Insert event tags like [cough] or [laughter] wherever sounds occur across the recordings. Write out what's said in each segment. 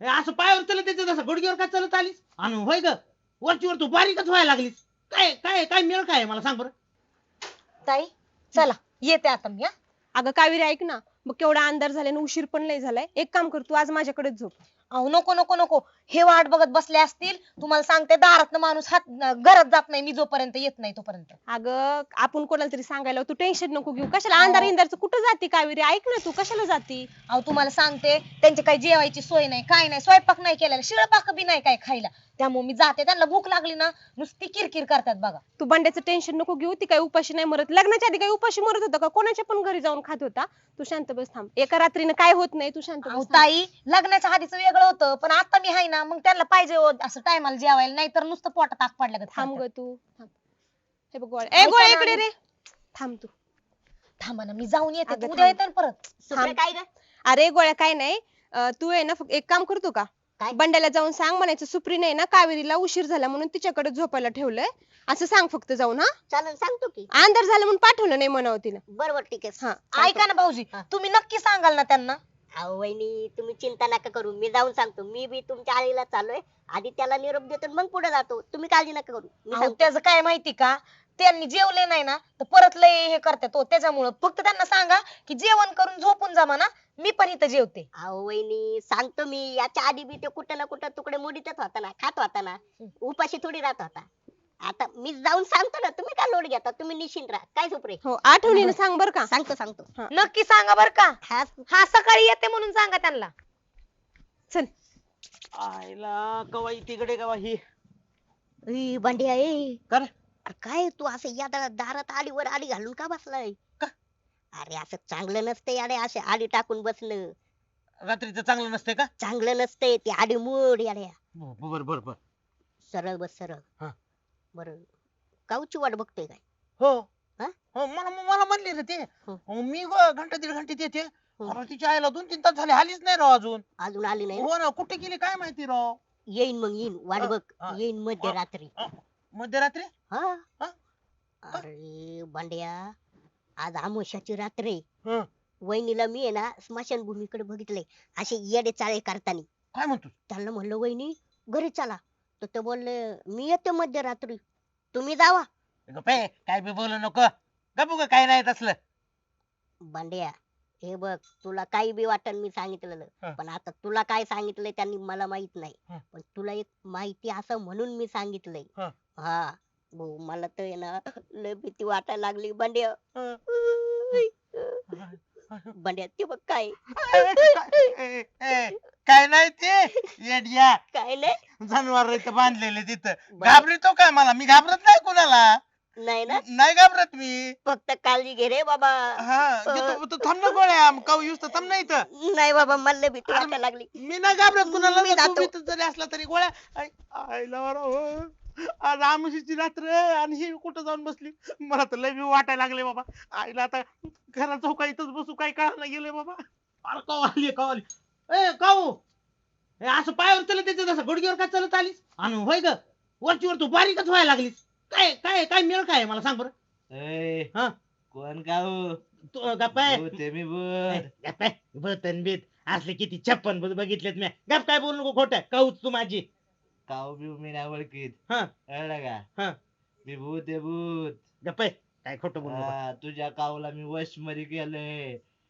हे असं पायावर चलत त्याचं जसं गुडघ्यावर का चलत आलीस? आणि होय ग वरची वर तू बारीकच व्हायला लागलीस. काय काय काय मिळ काय आहे? मला सांग बरं. ताई चला येते आता मी हा. अगं कावेरी ऐक ना. मग केवढा अंधार झालाय आणि उशीर पण लय झालाय. एक काम कर तू आज माझ्याकडेच झोप. अहो नको नको नको. हे वाट बघत बसले असतील तुम्हाला सांगते दारात माणूस हात घरात जात नाही मी जोपर्यंत येत नाही तोपर्यंत. अगं आपण कोणाला तरी सांगायला तू टेन्शन नको घेऊ. कशाला अंधार इंधारचं कुठं जाते कावेरी? ऐक ना तू कशाला जाती? अहो तुम्हाला सांगते त्यांची काही जेवायची सोय नाही काय नाही स्वयंपाक नाही केलेला शिळपाक बी नाही काय खायला. त्यामुळे मी जाते त्यांना भूक लागली ना नुसती किरकिर करतात बघा. तू बंड्याचं टेन्शन नको घेऊ ती काही उपाशी नाही मरत. लग्नाच्या आधी काही उपाशी मरत होता का? कोणाच्या पण घरी जाऊन खात होता? तू शांत बस थांब. एका रात्रीनं काय होत नाही तू शांत अहो बस थांब. ताई लग्नाच्या आधीच वेगळं होतं पण आता मी आहे ना मग त्यांना पाहिजे हो असं टायमाला जेवायला नाही तर नुसतं पोटात आग पडल्या गत थांब करतात. ग तू थांब. हे बघ गोळ्या. ए ऐका गोळ्या ना. इकडे रे. थांब तू. थांबा ना मी जाऊन येते. अगं तू उद्या थांब. येते ना परत. काय ग? अरे गोळ्या काय नाही. अं, तू आहे ना फक्त एक काम करतो का? काय? बंड्याला जाऊन सांग म्हणायचं सुप्री नाही ना कावेरीला उशीर झाला म्हणून तिच्याकडे झोपायला ठेवलंय. असं सांग फक्त जाऊन हा. चालेल सांगतो की. अंधार झाला म्हणून पाठवलं नाही म्हणावं तिला बरोबर ठीक आहे. हा ऐका ना भाऊजी हा. तुम्ही नक्की सांगाल ना त्यांना. अहो वहिनी तुम्ही चिंता नका करू. मी जाऊन सांगतो. मी बी तुमच्या आईला चाललोय. आधी त्याला निरोप देतो आणि मग पुढे जातो. तुम्ही काळजी नका करू. मी अहो, सांगतो. त्याचं काय माहिती का? त्यांनी जेवले नाही ना तर परत लय हे करतात हो. त्याच्यामुळं फक्त त्यांना सांगा की जेवण करून झोपून जा ना मी पण इथं जेवते. अहो वहिनी सांगतो मी. याच्या आधी बी ते कुठं ना कुठं तुकडे मोडीतच होता ना खात होता ना. उपाशी थोडी राहत होता. आता मी जाऊन सांगतो ना तुम्ही काय लोड घेता? तुम्ही निश्चिंत राहा. काय सुप्रे हो आठवणीनं सांग बर का. सांगतो सांगतो. नक्की सांगा बर का. हा. हा सकाळी येते म्हणून सांगा त्यांना. चल. आईला कवा तिकडे कवा ही. ई, बंड्या ए. कर. अरे काय तू असं या दा- दारात आडी वर आडी घालून का बसलाय? का? अरे असं चांगलं नसतंय याडे असे आडी टाकून बसणं. रात्रीचं चांगलं नसतंय का? चांगलं नसतंय ते आडी मोड याड्या. बर बर बर. सरळ बस सरळ. हा. बर. काऊची वाट बघतोय काय? हो. हा? हो मला मला म्हणले ना ते. हो. मी ग घंटा दीड घंटे येते हो. अरे तिच्या आईला दोन तीन तास झाले आलीच नाही राव अजून. अजून आली नाही? हो ना कुठे गेली काय माहिती राव? येईन मग येईन. वाट बघ. येईन मध्यरात्री मध्यरात्री? हा? अरे भांड्या आज आमोशाची रात्र. आहे हं. वहिनीला मी आहे ना स्मशानभूमीकडे बघितले असे येडे चाळे करताना. काय म्हणतो त्यांना म्हणलं वहिनी घरी चला. तर ते बोलले मी येते मध्यरात्री. तुम्ही जावा. गप्पे काय बी बोलू नको. गपू का काय नाही तसलं. भांड्या हे बघ तुला काही बी वाटन मी सांगितलेलं. हं. पण आता तुला काय सांगितलंय त्यांनी मला माहीत नाही. हं. पण तुला एक माहिती असं म्हणून मी सांगितलंय. हं. हा भाऊ मला तर आहे ना लय भीती वाटायला लागली भांड्या. हं. भांड्या ते बघ काय. [laughs] ए, ए, काय नाही ते येड्या. काय नाही. जनावर इथं बांधलेले तिथं. बरं. घाबरतो काय मला? मी घाबरत नाही कुणाला? नाही ना. नाही घाबरत मी. फक्त काळजी घे रे बाबा. हा तू थांब ना गोळ्या. काऊ येऊस तर थांब ना इथं. नाही बाबा मला भीती अरे, वाटायला लागली. मी नाही घाबरत कुणाला. मी तू जातो. इथं जरी असला तरी गोळ्या. आई- आईला बरं हो. आज आमुषीची रात्र आहे आणि ही कुठं जाऊन बसली? मला तर लय बी वाटायला लागले बाबा. आईला आता घरात जाऊ का इथंच बसू. काय कळायला गेले बाबा? अरे काऊ आली ए काऊ हे असं पायावर चलत त्याचं जसं गुडघ्यावर का चलत आलीस? आणि होय ग वरची वर तू बारीकच व्हायला लागलीस. काय काय काय मिळ काय आहे? मला सांग बरं. हा. कोण का हो तू गप्पाय भूत आहे मी भूत. गप्पाय बतन बीत असले किती छप्पन बघितलेत मी गप काय बोलू नको खोट काऊच तू माझी. काव बिव मी नाही ओळखीत. हा. कळलं हा. का मी भूत आहे भूत. गप्पाय काय खोटं बोलू नको. हा, तुझ्या कावला मी वशमध्ये केलंय.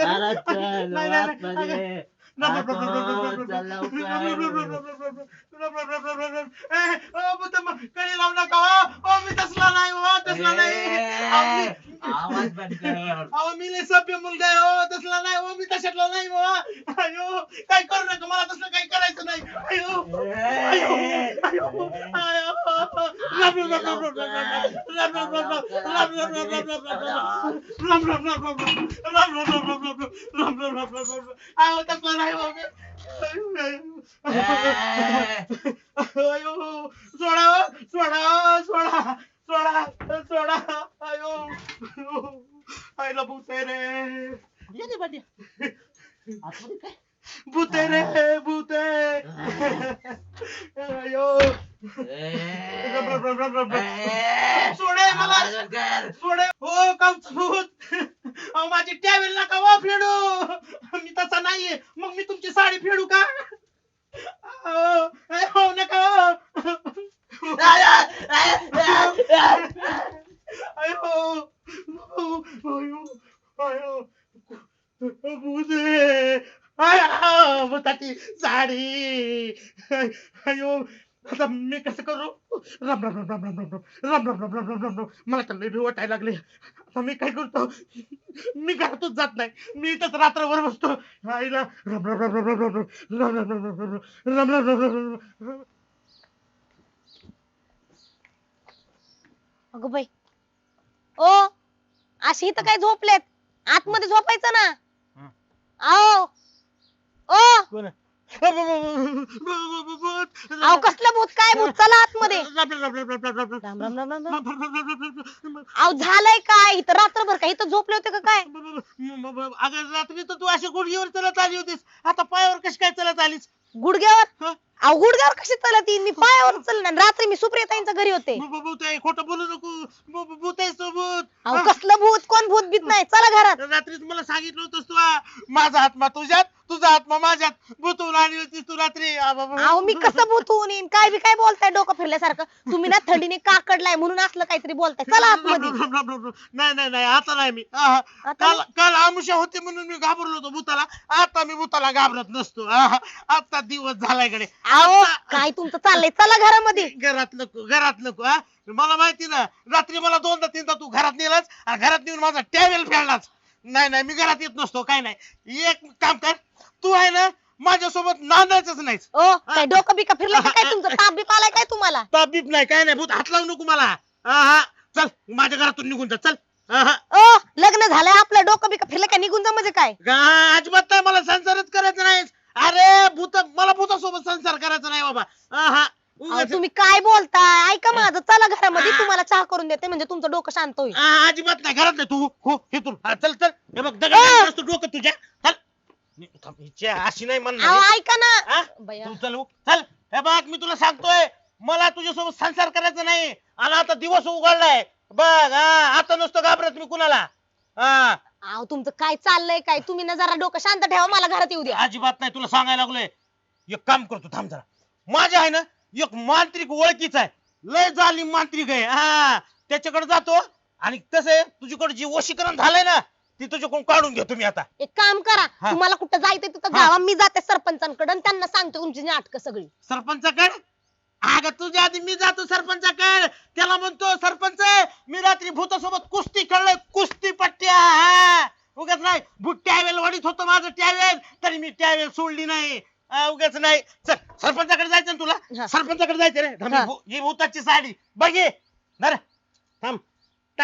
दे मला चल नाही, नाही, नाही, आतमध्ये. अयो सोडा हो, सोडा हो, सोडा सोडा सोडा अयो आईला भूत रे ये रे बांड्या. आतमध्ये काय? भूत रे भूत अयो. सोडे मला सोडे हो कामचं भूत अहो माझी टॅवेल नका वा फेडू मी तसा नाहीये मग मी तुमची साडी फेडू का अहो, अय, हो नका हो. अयो अयो अयो भूत आहे. अयो, भूताची साडी अयो आता मी कसं करू राम राम राम राम राम राम राम राम राम राम राम राम राम राम मला तर लई भीती वाटायला लागले आता मी काय करतो मी घरातच जात नाही मी इथंच रात्रभर बसतो आईला राम राम राम राम राम राम राम राम राम राम राम राम राम राम राम राम राम अगं बाई ओ अशी इथं काय झोपलेत? आतमध्ये झोपायचं ना? आओ. ओ. अहो कसलं भूत? काय भूत? चला आतमध्ये. राम राम राम राम राम. अहो झालंय काय? इथं रात्रभर काय? इथं झोपले होते का काय? अगं रात्री तर तू अशी गुडघीवर चलत आली होतीस. आता पायावर कशी काय चलत आलीस? गुडघ्यावर हं? अहो गुडघ्यावर कशी चालत येईन मी पायावर चालणार रात्री मी सुप्रियताईंच्या घरी होते. खोटं बोलू नको. भूत आहे सोबत. अहो कसलं भूत? कोण भूत बीत नाही? चला घरात. रात्रीच मला सांगितलं होतंस तू आ, माझा आत्मा तुझ्यात तुझा आत्मा माझ्यात. भूतून आली होतीस तू रात्री. आ. अहो मी कसं भूत होऊन येईन? काय बी काय बोलताय डोकं फिरल्यासारखं? तुम्ही ना थंडीने काकडलाय म्हणून असलं काहीतरी बोलताय. चला आतमध्ये. नाही नाही नाही आता नाही मी. आहा. आता काल काल आमुषा होती म्हणून मी घाबरलो होतो भूताला. आता मी भूताला घाबरत नसतो. आहा. आता दिवस झालायकडे अहो काय तुमचं चाललंय? चला घरामध्ये. घरात नको घरात नको हा. मला माहिती ना रात्री मला दोनदा तीनदा तू घरात नेलाच आणि घरात नेऊन माझा टॅवेल फेडलाच नाही नाही मी घरात येत नसतो काय नाही. एक काम कर तू आहे ना माझ्यासोबत नांदायचंच नाहीस. ओ काय डोकं बिका फिरलं का काय तुमचं? ताप बीप आलाय काय तुम्हाला? ताबीप नाही काय नाही भूत हात लावू नको मला. हा हा. चल माझ्या घरातून निघून जा चल. हा हा. ओ लग्न झालंय आपलं डोकं बिका फिरलं काय निघून जा म्हणजे काय? गा- अजिबात नाही मला संसारच करायचा नाही अरे भूत मला भूतासोबत संसार करायचा नाही बाबा. हा अहो, तुम्ही काय बोलताय? ऐका माझं. चला घरामध्ये तुम्हाला चहा करून देते म्हणजे तुमचं डोकं शांत होईल. अजिबात नाही. घरात नाही तू. हो इथून. हा, चल चल. हे बघ दगड असतो डोकं तुझ्या. चल. नी- थांब, हिची अशी नाही अहो म्हणणार ऐका ना. हा? बया. तू चल हो, चल. हे बघ मी तुला सांगतोय मला तुझ्यासोबत संसार करायचा नाही. आणि आता दिवस उघडलाय. बघ हा आता नसतो घाबरत मी कुणाला. हा. अहो तुमचं काय चाललंय काय? तुम्ही ना जरा डोकं शांत ठेवा मला घरात येऊ द्या. अजिबात नाही तुला सांगायला लागलोय. एक काम करतो थांब जरा. माझ्या आहे ना एक मांत्रिक ओळखीचा आहे. लय झाली मांत्रिक आहे हा. त्याच्याकडे जातो आणि कसं आहे तुझ्याकडे जे वशीकरण झालंय ना ते तुझ्याकडून काढून घेतो मी आता. एक काम करा हा. तुम्हाला कुठं जायचंय तिथं हा. जावा मी जाते सरपंचांकडे आणि त्यांना सांगतो तुमची नाटकं सगळी. सरपंचाकडे? अगं तुझ्या आधी मी जातो सरपंचाकडे त्याला म्हणतो सरपंच मी रात्री भूतासोबत कुस्ती खेळलोय कुस्ती पट्ट्या हा. उगाच नाही भूत टॅवेल वडीत होतं माझं टॅवेल तरी मी टॅवेल सोडली नाही हा, उगाच नाही चल सरपंचाकडे जायचं ना तुला हा. सरपंचाकडे जायचं रे हा. भू- भूताची साडी बघ धर. थांब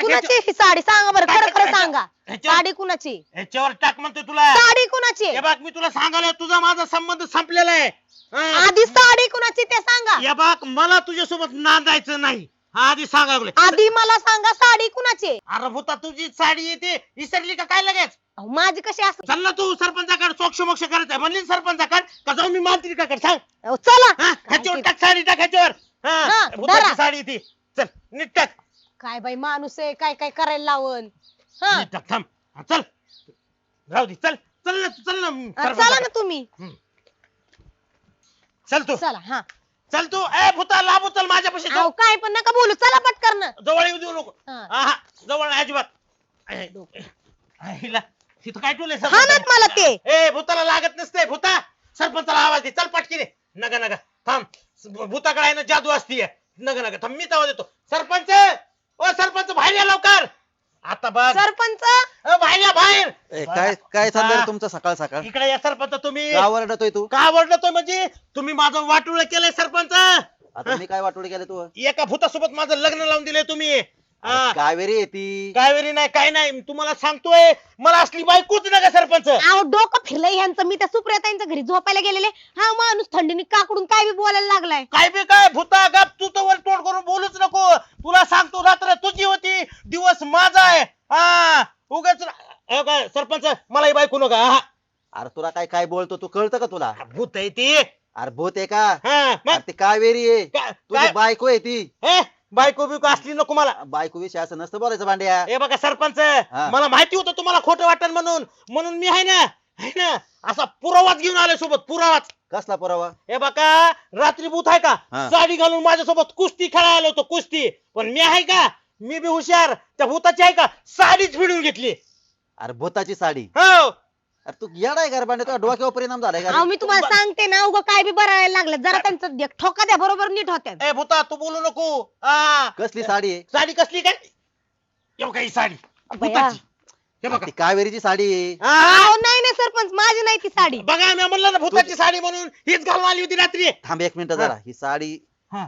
कुणाची? ह्याच्या- ही साडी सांगा बरं खरं खरं सांगा. ह्याच्यावर साडी कुणाची? ह्याच्यावर टाक म्हणतोय तुला. साडी कुणाची? हे बघ मी तुला सांगायला तुझा माझा संबंध संपलेला आहे. हा. आधी साडी कुणाची ते सांगा. या बाग मला तुझ्यासोबत नांदायचं नाही. हा आधी सांगा आधी मला सांगा साडी कुणाची? अरे भूता तुझी साडी येते विसरली का काय लगेच? अहो, माझी कशी असं? चल ना तू सरपंचाकडे सोक्ष मोक्ष करायचंय म्हणली ना सरपंचाकडे का जाऊ मी मांत्रिकाकडे सांग. अहो, चला. हा ह्याच्यावर टाक साडी टाक ह्याच्यावर. हा, हा भूताची धरा. साडी ती. चल नीट टाक. काय बाई माणूस आहे काय काय करायला लावून हा. नीट टाक थांब. हा, चल. राहू दे चल. चल ना चल ना. चला ना. तुम्ही. चल तू. चला हा. चल तू. ए भूता लांब चल माझ्यापाशी अहो काय पण नका बोलू. चला पटकन जवळ येऊ देऊ नको. हा. जवळ नाही अजिबात. आहे, आहे, हिला तिथं काय ठेवलंय हा ना सरपंचाने? मला ते. ए भूताला लागत नसते भूता. सरपंचाला आवाज दे. चल पटकीने. नका नका थांब. भूताकडे आहे ना जादू असतीये. नका नका थांब मी तेव्हा देतो. सरपंच! ओ सरपंच बाहेर या लवकर. आता बघ. सरपंच? अ, बाहेर या बाहेर. ए, काय काय चाललंय रे तुमचं सकाळ सकाळ? इकडे या सरपंच तुम्ही. का ओरडतोय तू? का आवडलं म्हणजे? तुम्ही माझं वाटोळ केलंय सरपंच. आता मी काय वाटोळे केले तू? एका भूतासोबत माझं लग्न लावून दिलंय तुम्ही. हा. कावेरी येती कावेरी नाही काय नाही. तुम्हाला सांगतोय मला असली बायकोच नका सरपंच. अहो डोकं फिरलंय ह्यांचं. मी त्या सुप्रियाताईंच्या घरी झोपायला गेलेले. हा माणूस थंडीने काकडून काय बी बोलायला लागलाय. काय बे काय भूता गप तू तर वर तोंड करून बोलूच नको तुला सांगतो रात्र तुझी होती दिवस माझा आहे हा उगाच अहो काय सरपंच मला ही बायको नका हा. अरे तुला बोलतो तू कळतं का तुला? भूत आहे ती. अरे भूत आहे का? हा मग? अरे ती कावेरी आहे. काय तुझी काय- बायको आहे ती. हे? बायको बिको असली नको मला. बायको विषय असं नसतं बोलायचं भांड्या. हे बघा सरपंच. हा. मला माहिती होतं तुम्हाला खोटं वाटण म्हणून. म्हणून मी आहे ना आहे ना असा पुरावाच घेऊन आलोय सोबत पुरावाच. कसला पुरावा? हे बघा रात्री भूत आहे का. साडी घालून माझ्यासोबत कुस्ती खेळायला आलो होतो कुस्ती. पण मी आहे का? मी बी हुशार. त्या भूताची आहे का? साडीच फिडून घेतली. अरे भूताची साडी. हो. अरे तू येडाय का रे भांड्या तुझ्या डोक्यावर परिणाम झालाय का अहो रे? मी तुम्हाला सांगते ना उगा काय बी बरायला लागलं जरा त्यांचं दे- ठोका द्या बरोबर नीट होत्या. ए भूता तू बोलू नको. हा कसली साडी आहे? साडी कसली काय? येऊ काही साडी. बया. भूताची. हे बघा. ती कावेरीची साडी आहे. हा. अहो नाही नाही सरपंच माझी नाही ती साडी. बघा मी म्हणलं ना भूताची साडी म्हणून हीच घालून आली होती रात्री. थांब एक मिनिट जरा. ही साडी हा.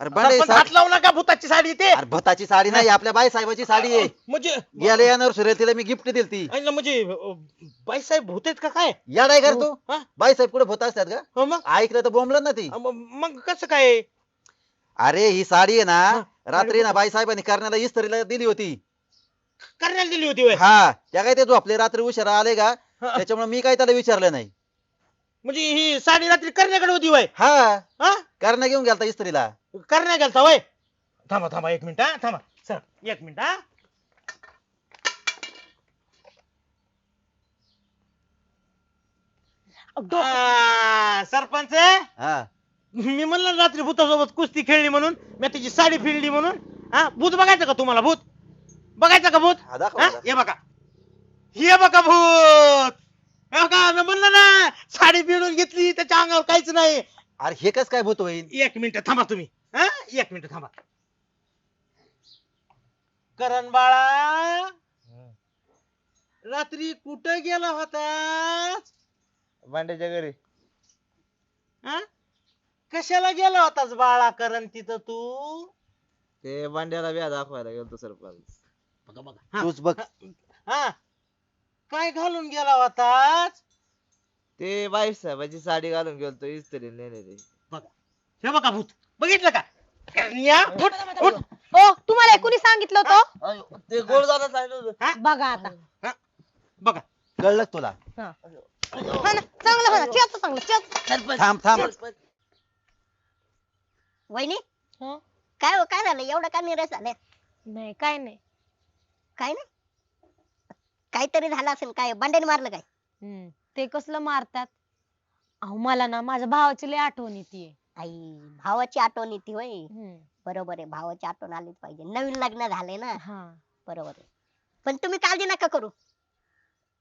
अरे सरपंच हात लावू नका भूताची साडी ते अरे भूताची साडी नाही आपल्या बाई साहेबाची साडी आहे. म्हणजे गेल्या सुरेल तिला मी गिफ्ट दिली ती ऐन म्हणजे बाई साहेब भूत आहेत का काय? येडाय कर तू? हा? बाई साहेब कुठे भूत असतात का? हो मग? ऐकलं तर बोंबलं ना ती. मग मग कसं काय? अरे ही साडी आहे ना हा, रात्री ना बाई साहेबांनी करण्याला इस्त्रीला दिली होती. करण्याला दिली होती होय? हा त्या काय ते झोपले रात्री उशिरा आले का हा. त्याच्यामुळे मी काय त्याला विचारलं नाही. म्हणजे ही साडी रात्री करण्याकडे होती वय हा. हा? करणं घेऊन गेलता इस्त्रीला. करण्या गेलता वय. थांबा थांबा एक मिनिट हा थांबा. सर एक मिनिट हा. आ, सरपंच हा. मी म्हणलं ना रात्री भूतासोबत कुस्ती खेळली म्हणून मी त्याची साडी फिरली म्हणून हा भूत बघायचं का तुम्हाला भूत? बघायचं का भूत? हा, दाखव हा? हे बघा. हे बघा भूत. हे बघा मी म्हणलं ना साडी फिरून घेतली त्याच्या अंगावर काहीच नाही. अरे हे कस काय भूत होईल? एक मिनिट थांबा तुम्ही. हा? एक मिनिट थांबा. करण बाळा रात्री कुठं गेला होता? भांड्याच्या घरी. हा? कशाला गेला होतास बाळा करण तिथं तू? ते भांड्याला व्या दाखवायला गेलो सरपंच. बघा बघा. हा, तूच बघ. हा. काय घालून गेला होतास? ते बाई साहेबाची साडी घालून गेलतो इस्त्री नेणे ते. हे बघा भूत. बघितलं का? करण्या, उठ, उठ. हो तुम्हाला हे कुणी सांगितलं होतं? ते गोड झालं सांगितलं बघा आता. बघा. कळलं का तुला? हा. ना चांगलं हा ना. चेत चांगलं चेत थांब थांब. वहिनी? हं? काय हो काय झालं? एवढं का निराश झाले? नाही काय नाही. काय नाही? काहीतरी झालं असेल काय? बंड्याने मारलं काय? हम्म, ते कसलं मारतात? अहो मला ना माझ्या भावाची लय आठवण येते आई भावाची आठवण येते होय. बरोबर आहे भावाची आठवण आलीच पाहिजे. नवीन लग्न झाले ना. हा. बरोबर आहे. पण तुम्ही काळजी नका करू.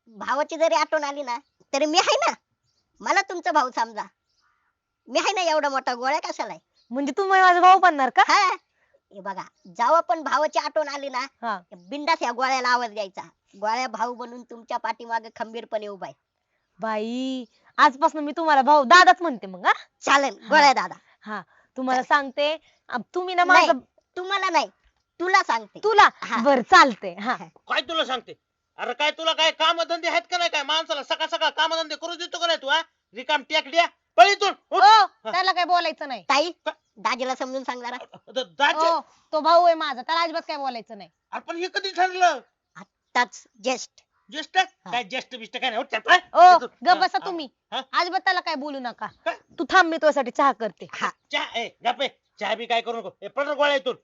भावाची जरी आठवण आली ना तरी मी आहे ना. मला तुमचा भाऊ समजा. मी आहे ना एवढा मोठा गोळ्या कशाला आहे? म्हणजे तुम्ही माझा भाऊ बनणार का? हा. हे बघा जेव्हा पण भावाची आठवण आली ना हा. बिंदास या गोळ्याला आवाज द्यायचा. गोळ्या भाऊ बनून तुमच्या पाठीमागे खंबीरपणे उभा आहे. बाई आजपासून मी तुम्हाला भाऊ दादाच म्हणते मग हा? चालेल गोळ्या दादा. हा तुम्हाला सांगते तुम्ही ना नाही. माझं तुम्हाला नाही तुला सांगते. तुला? हा. बर चालते हा. काय तुला सांगते? अरे काय तुला काय कामधंदे आहेत का नाही काय? माणसाला सकाळ सकाळ कामधंदे करू देतो का नाही तू हा? रिकाम टेकड्या पळीतून. ओ त्याला काय बोलायचं नाही. ताई दाजीला समजून सांग जरा. द- दाचे- ओ तो भाऊ आहे माझा त्याला अजिबात काय बोलायचं नाही. अरे पण हे कधी ठरलं? Touch just. ज्येष्ठ? काय ज्येष्ठ बिष्ट काय नाही? उठ, चल, पळ. ओ. ग बसा हा, तुम्ही. हा. अजिबात त्याला काय बोलू नका. काय? तू थांब मी तुझ्यासाठी चहा करते. हा चहा? ए गप्पे चहा बी काय करू नको. ए गोळ्या इथून.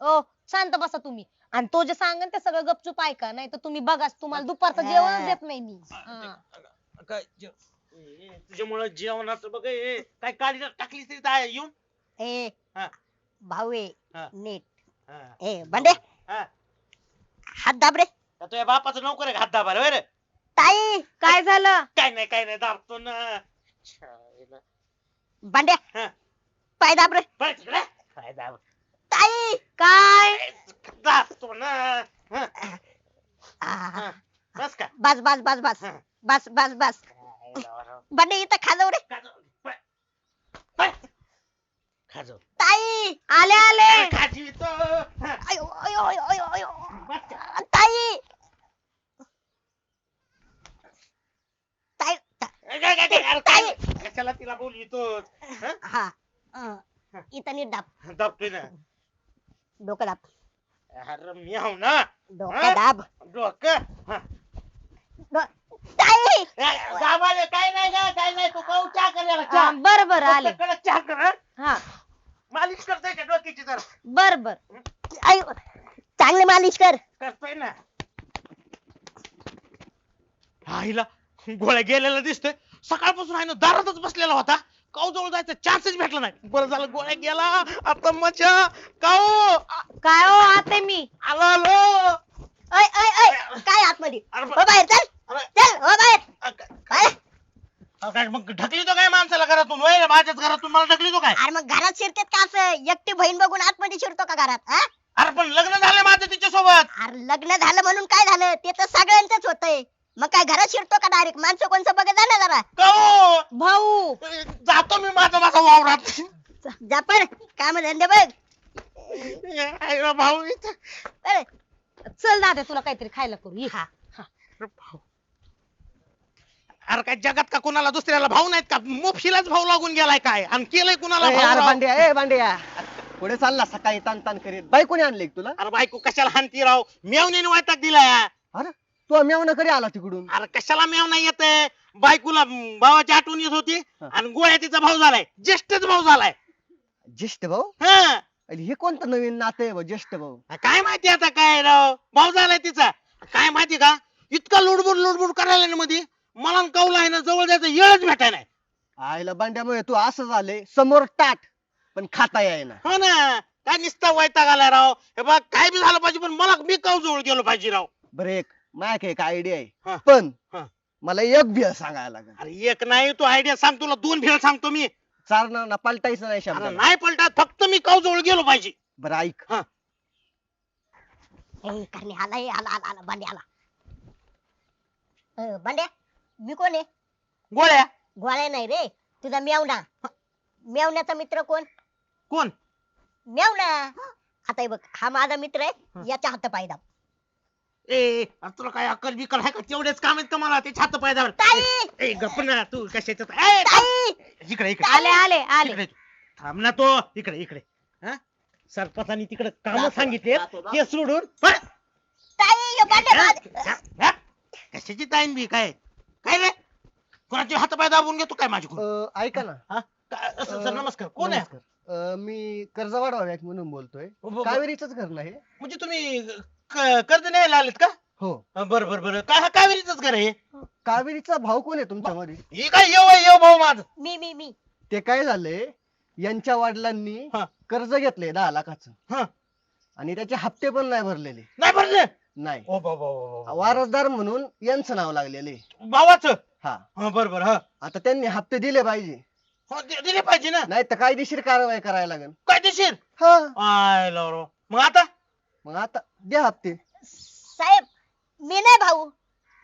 ओ शांत बसा तुम्ही. आणि तो जे सांगेन ते सगळं गपचूप ऐका. नाही तर तुम्ही बघा तुम्हाला दुपारचं जेवणच देत नाही मी. हा. काय तुझ्यामुळे जेवणाचं बघ ए, काय काळी टाकली तरी काय येऊन? ए हा. भाऊ हा. नीट. हा. ए बंडे. हा. हात दाब रे. का तुझ्या बापाचं नोकर आहे हात दाबायला? होय रे? ताई काय झालं? काय नाही काय नाही दाबतो ना. छायला. बंड्या. पाय दाब रे. पळ तिकडे. काय दाब. ताई काय? दाबतो ना. हा, आ. बस का? बस बस बस बस. हा. बस बस बस. काय इथं खाजव रे. खाजव. ताई आले आले. खाजवितो ओय. ताई. ताई ता- काय- काय- काय- अरे काय? कशाला तिला बोलतो हा? अं, इथं नीट दाब. दाबतोय ना. डोकं दाब. अरे मी आहो ना. डोकं हा? दाब. डोकं? हा. डो- ताई! दाबाले काय नाही काय नाही तू काऊ चहा कर याला, हा, चहा बर बर आले. कडक चहा कर हं? हा. मालिश करतोय का डोक्याची तर बर बर. आई चांगले मालिश कर. करतोय ना. आईला गोळ्या गेलेला दिसतोय. सकाळपासून आहे ना दारातच बसलेला होता. काऊ जवळ जायचं चान्सच भेटला नाही. बरं झालं गोळ्या गेला. आता मजा. काऊ काय हो आते मी? आलो आलो. ऐ ऐ ऐ काय आतमध्ये? अरे हो बाहेर चल. अरे, चल हो बाहेर. काय मग ढकली तो काय माणसाला घरातून? वय माझ्याच घरातून मला ढकली तो काय? अरे मग घरात शिरतात का असं? एकटी बहीण बघून आतमध्ये शिरतो का घरात हा? अरे पण लग्न झालं माझं तिच्यासोबत. अरे लग्न झालं म्हणून काय झालं? ते तर सगळ्यांचंच होतंय. मग काय घरात शिरतो का डायरेक्ट माणसं कोणचं बघत जा ना जरा काऊ भाऊ. जातो मी माझा माझा वावरात. जा पण काम धंदे बघ. भाऊ इथं. चल दादा तुला काहीतरी खायला करू. ये. अरे भाऊ. अरे काय जगात का कोणाला दुसऱ्याला भाऊ नाहीत का? मोफशीलाच भाऊ लागून गेलाय काय? आणि केलंय कुणाला ए, भाऊ अरे राव? भांड्या ए भांड्या. पुढे चालला सकाळी ताण ताण करीत. बाई कोणी आणले तुला? अरे बायको कशाला हानती राव? मेवण्याने वायताक दिलाय. अरे तू मेवणं कधी आला तिकडून? अरे कशाला मेवना येत बायकोला म, भावाची आठवण येत होती हा. आणि गोळ्या तिचा भाऊ झालाय. ज्येष्ठच भाऊ झालाय. ज्येष्ठ भाऊ? हा. अरे हे कोणतं नवीन नातं आहे बा, ज्येष्ठ भाऊ? काय माहिती आता काय राव? भाऊ झालाय तिचा. काय माहिती का? इतका लुडबुड लुडबुड करायला ना मध्ये मला न कौला आहे ना जवळ जायचं येळच भेटाय नाही. आईला भांड्यामुळे तू असं झाले समोर टाट पण खाता येईना. हो ना काय निसता वैताग आलाय राव? हे बघ काय बी झालं पाहिजे पण मला मी कौ जवळ गेलो पाहिजे राव. बरं एक माझ्या एक आयडिया हा. आहे पण हा. मला एक भेळ सांगायला लागेल. अरे एक नाही तू आयडिया सांग तुला दोन भेळ सांगतो मी. चालणार ना पलटायचं नाही अरे शब्द नाही पलटात फक्त मी कौ जवळ गेलो पाहिजे. बरं ऐक. ए, करणे आला ए, आला आला आला बांड्या आला. अ, बांड्या? मी कोण आहे? गोळ्या. गोळ्या नाही रे. तुझा मेवणा मेवण्याचा मित्र कोण? कोण? मेवणा आता हे बघ हा माझा मित्र. आहे. याच्या हात पाय दाब. ए अरे तुला काय अक्कल बिकल आहे का? तेवढेच काम आहेत का मला ते छात पायदावर? ताई! ए गप्प ना तू ए, ताई! इकडे इकडे. आले आले आले. इकडे. थांब ना तो. इकडे इकडे. हा? सरपंचानी तिकडे काम सांगितले ते सोडून. पळ. ताई हा? हा? कशाची ताईन बी काय? काय रे? कोणाचे हातपाय दाबून घेतो काय अं, ऐका ना. हा? सर नमस्कार. कोण आहे? नमस्कार. अं, मी कर्जवाड व्हाव्यात म्हणून बोलतोय. ब- ब- कावेरीच घर नाही म्हणजे तुम्ही क- कर्ज न्यायला आलेत का? हो. हा, बरं बरं बरं. काय हा कावेरीच घर आहे कावेरीचा भाऊ कोण आहे तुमच्यामध्ये? ही काय येऊ आहे, येऊ भाऊ माझ. मी मी मी. ते काय झालंय? यांच्या वडिलांनी हा. कर्ज घेतलंय दहा लाखाचं. हा. आणि त्याचे हप्ते पण नाही भरलेले. नाही भरले? नाही. ओ बाबा. वारसदार म्हणून यांचं नाव लागलेले. भावाचं? हा. हा बरं बरं हा. आता त्यांनी हप्ते दिले पाहिजे. हो, दि- दिले पाहिजे ना? नाही तर कायदेशीर कारवाई करायला लागेल. कायदेशीर? हा. आय लवरो. मग आता? मग आता द्या हप्ते. साहेब मी नाही भाऊ.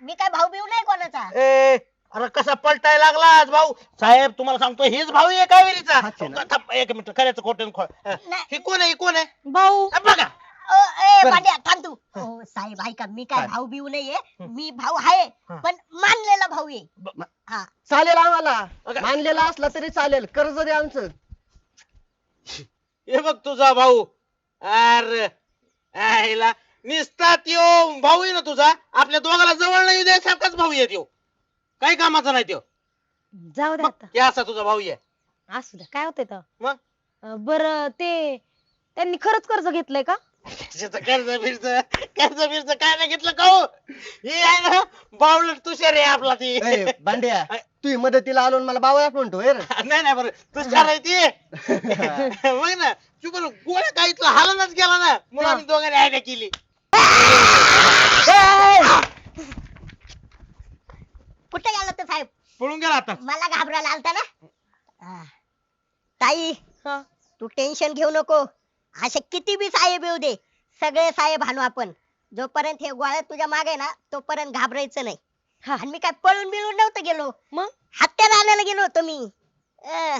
मी काय भाऊ बिऊ नाही कोणाचा? ए अरे कसा पलटाय लागला आज भाऊ? साहेब तुम्हाला सांगतो हेच भाऊ आहे कावेरीचा. हाच आहे ना. थांब, एक मिनिट करायचं खोटं नाही. हे कोण आहे हे कोण आहे? भाऊ. बघा. अ, ए बरं. बांड्या थांब तू. हो. साहेब ऐका मी काय काय? भाऊ बिऊ नाहीये. मी भाऊ आहे हा. पण मानलेला भाऊ आहे. ब- हा. चालेल आम्हाला. मानलेला असला तरी चालेल. कर्ज द्या आमचं. हे बघ तुझा भाऊ. अरे आईला निसता त्यो भाऊ आहे ना तुझा. आपल्या दोघाला जवळ नाही दे सारखाच भाऊ आहे त्यो. काही कामाचा नाही त्यो. जाऊ दे आता. हे असा तुझा भाऊ आहे. असू द्या काय होतंय तर मग? अं, बरं ते त्यांनी खरंच कर्ज घेतलंय का? कर्ज बिर्ज कर्ज बिर्ज काय नाही घेतलं का हो? हे आहे ना बावलट तुषार आहे आपला ती. ए, भांड्या तू मदतीला आलो आणि मला बावळात म्हणतो रे. [laughs] नाही नाही बरं तुषार आहे ती. मग [laughs] ना तू पण गोळ्या काही इथला हालनच गेला ना म्हणून आम्ही दोघांनी आयडिया केली. कुठे गेला तर साहेब? पळून गेला आता. मला घाबरायला आलता ना? हा. ताई हा. तू टेन्शन घेऊ नको. असे किती बी साहेब येऊ दे. सगळे साहेब आणू आपण. जोपर्यंत हे गोळ्या तुझ्या मागे ना तोपर्यंत घाबरायचं नाही. हा. आणि मी काय पळून बिळून नव्हतं गेलो. मग? हत्यार आणायला गेलो होतो मी. अं,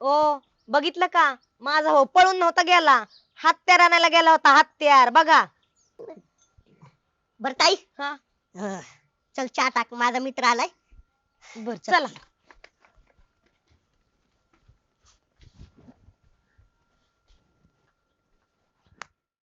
ओ बघितलं का? माझा भाऊ पळून नव्हता गेला. हत्यार आणायला गेला होता हत्यार. बघा. बर ताई. हा. अं, चल चहा टाक. माझा मित्र आलाय. बर चला.